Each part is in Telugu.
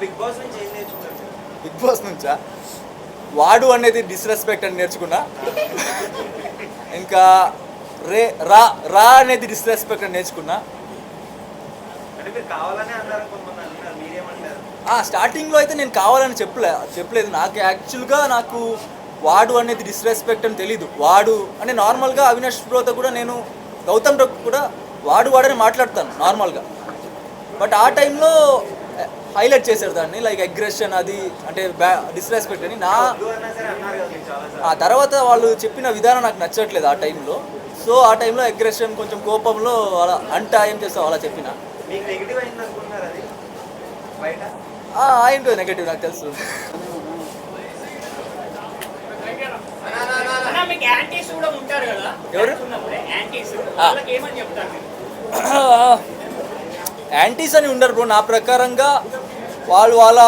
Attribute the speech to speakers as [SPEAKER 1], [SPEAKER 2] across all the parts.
[SPEAKER 1] బిగ్ బాస్ నుంచి ఏం నేర్చుకున్నారు? మీరు?
[SPEAKER 2] బిగ్ బాస్ నుంచా? వాడు అనేది డిస్రెస్పెక్ట్ అని నేర్చుకున్నా. ఇంకా రే రా రా అనేది డిస్రెస్పెక్ట్ అని నేర్చుకున్నా.
[SPEAKER 1] అంటే మీరు కావాలనే అన్నారు కొంతమంది అంటున్నారు మీరేమంటారు?
[SPEAKER 2] ఆ, స్టార్టింగ్లో అయితే నేను కావాలని చెప్పలే చెప్పలేదు. నాకు యాక్చువల్గా నాకు వాడు అనేది డిస్రెస్పెక్ట్ అని తెలీదు. వాడు అంటే నార్మల్గా అవినాష్ బ్రోతో కూడా నేను గౌతమ్ కూడా వాడు వాడని మాట్లాడతాను నార్మల్గా బట్ ఆ టైంలో హైలైట్ చేశారు దాన్ని లైక్ అగ్రెషన్ అది అంటే బ్యా డిస్రెస్పెక్ట్ అని. నా ఆ తర్వాత వాళ్ళు చెప్పిన విధానం నాకు నచ్చట్లేదు ఆ టైంలో. సో ఆ టైంలో అగ్రెషన్ కొంచెం కోపంలో అలా అంట ఏం చేస్తావు అలా చెప్పిన.
[SPEAKER 1] మీకు నెగిటివ్
[SPEAKER 2] నాకు తెలుసు. ఎవరు?
[SPEAKER 3] యాంటీస్
[SPEAKER 2] అని ఉండరు బ్రో. నా ప్రకారంగా వాళ్ళు వాళ్ళ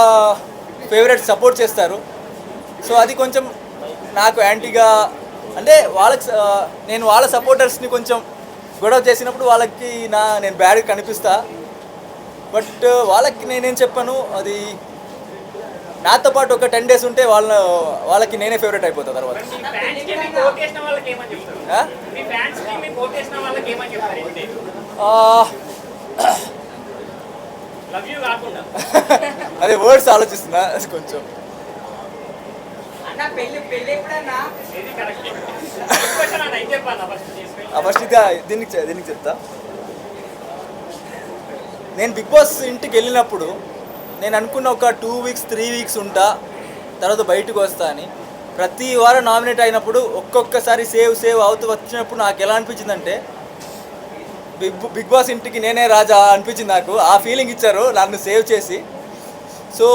[SPEAKER 2] ఫేవరెట్ సపోర్ట్ చేస్తారు. సో అది కొంచెం నాకు యాంటీగా అంటే వాళ్ళకి నేను వాళ్ళ సపోర్టర్స్ని కొంచెం గొడవ చేసినప్పుడు వాళ్ళకి నా నేను బ్యాడ్ కనిపిస్తా. బట్ వాళ్ళకి నేనేం చెప్పాను అది నాతో పాటు ఒక టెన్ డేస్ ఉంటే వాళ్ళ వాళ్ళకి నేనే ఫేవరెట్ అయిపోతా తర్వాత. అదే వర్డ్స్ ఆలోచిస్తున్నా కొంచెం.
[SPEAKER 3] ఫస్ట్
[SPEAKER 2] ఇదా దీనికి దీనికి చెప్తా. నేను బిగ్ బాస్ ఇంటికి వెళ్ళినప్పుడు నేను అనుకున్న ఒక టూ వీక్స్ త్రీ వీక్స్ ఉంటా తర్వాత బయటకు వస్తా అని. ప్రతి వారం నామినేట్ అయినప్పుడు ఒక్కొక్కసారి సేవ్ సేవ్ అవుతూ వచ్చినప్పుడు నాకు ఎలా అనిపించిందంటే బిగ్ బిగ్ బాస్ ఇంటికి నేనే రాజా అనిపించింది నాకు. ఆ ఫీలింగ్ ఇచ్చారు నన్ను సేవ్ చేసి. సో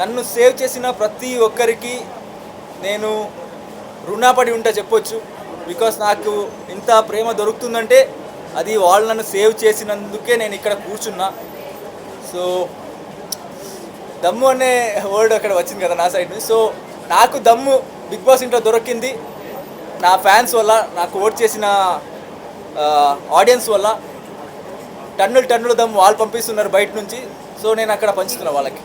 [SPEAKER 2] నన్ను సేవ్ చేసిన ప్రతి ఒక్కరికి నేను రుణపడి ఉంటా చెప్పొచ్చు. బికాస్ నాకు ఇంత ప్రేమ దొరుకుతుందంటే అది వాళ్ళు నన్ను సేవ్ చేసినందుకే నేను ఇక్కడ కూర్చున్నా. సో దమ్ము అనే వర్డ్ అక్కడ వచ్చింది కదా నా సైడ్ సో నాకు దమ్ము బిగ్ బాస్ ఇంట్లో దొరికింది. నా ఫ్యాన్స్ వల్ల నాకు ఓట్ చేసిన ఆడియన్స్ వల్ల టన్నులు టన్నులు దమ్ము వాళ్ళు పంపిస్తున్నారు బయట నుంచి. సో నేను అక్కడ పంచుతున్నా వాళ్ళకి.